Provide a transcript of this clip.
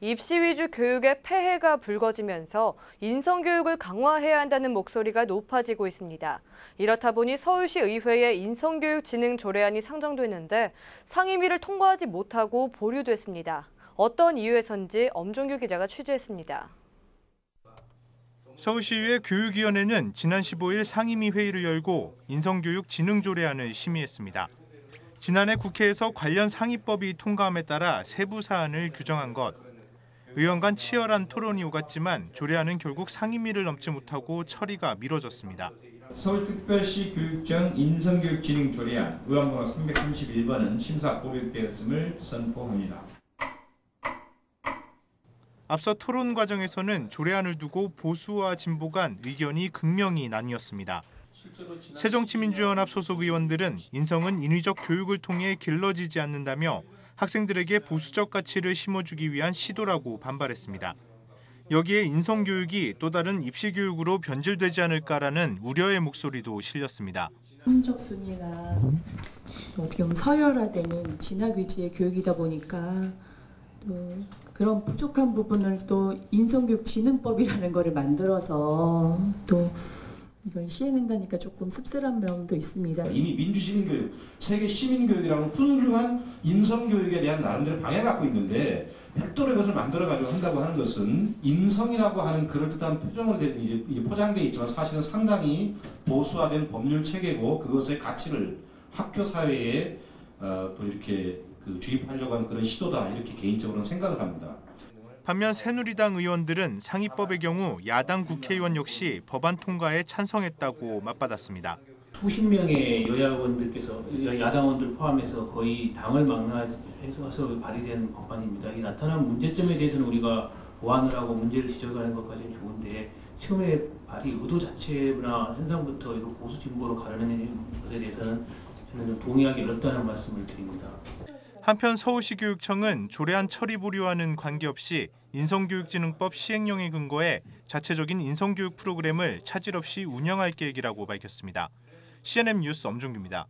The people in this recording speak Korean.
입시 위주 교육의 폐해가 불거지면서 인성교육을 강화해야 한다는 목소리가 높아지고 있습니다. 이렇다 보니 서울시 의회에 인성교육 진흥 조례안이 상정됐는데 상임위를 통과하지 못하고 보류됐습니다. 어떤 이유에선지 엄종규 기자가 취재했습니다. 서울시의회 교육위원회는 지난 15일 상임위 회의를 열고 인성교육 진흥 조례안을 심의했습니다. 지난해 국회에서 관련 상위법이 통과함에 따라 세부 사안을 규정한 것. 의원 간 치열한 토론이 오갔지만 조례안은 결국 상임위를 넘지 못하고 처리가 미뤄졌습니다. 서울특별시 교육청 인성교육진흥 조례안 의원번호 331번은 심사 보류되었음을 선포합니다. 앞서 토론 과정에서는 조례안을 두고 보수와 진보 간 의견이 극명히 나뉘었습니다. 새정치민주연합 소속 의원들은 인성은 인위적 교육을 통해 길러지지 않는다며 학생들에게 보수적 가치를 심어주기 위한 시도라고 반발했습니다. 여기에 인성교육이 또 다른 입시교육으로 변질되지 않을까라는 우려의 목소리도 실렸습니다. 성적 순위나 어떻게 보면 서열화되는 진학 위주의 교육이다 보니까 또 그런 부족한 부분을 또 인성교육 진흥법이라는 거를 만들어서 또 이걸 시행한다니까 조금 씁쓸한 면도 있습니다. 이미 민주시민교육, 세계 시민교육이라는 훌륭한 인성교육에 대한 나름대로 방향을 갖고 있는데 별도로 이것을 만들어가지고 한다고 하는 것은 인성이라고 하는 그럴듯한 표정으로 포장되어 있지만 사실은 상당히 보수화된 법률 체계고 그것의 가치를 학교 사회에 어, 또 이렇게 그 주입하려고 하는 그런 시도다 이렇게 개인적으로는 생각을 합니다. 반면 새누리당 의원들은 상위법의 경우 야당 국회의원 역시 법안 통과에 찬성했다고 맞받았습니다. 수십 명의 여야 의원들께서 야당원들 포함해서 거의 당을 망라해서 발의된 법안입니다. 이 나타난 문제점에 대해서는 우리가 보완을 하고 문제를 지적하는 것까지는 좋은데 처음에 발의 의도 자체나 현상부터 이거 보수 진보로 가르는 것에 대해서는 저는 동의하기 어렵다는 말씀을 드립니다. 한편 서울시 교육청은 조례안 처리 보류와는 관계없이 인성교육진흥법 시행령에 근거해 자체적인 인성교육 프로그램을 차질 없이 운영할 계획이라고 밝혔습니다. CNN 뉴스 엄중규입니다.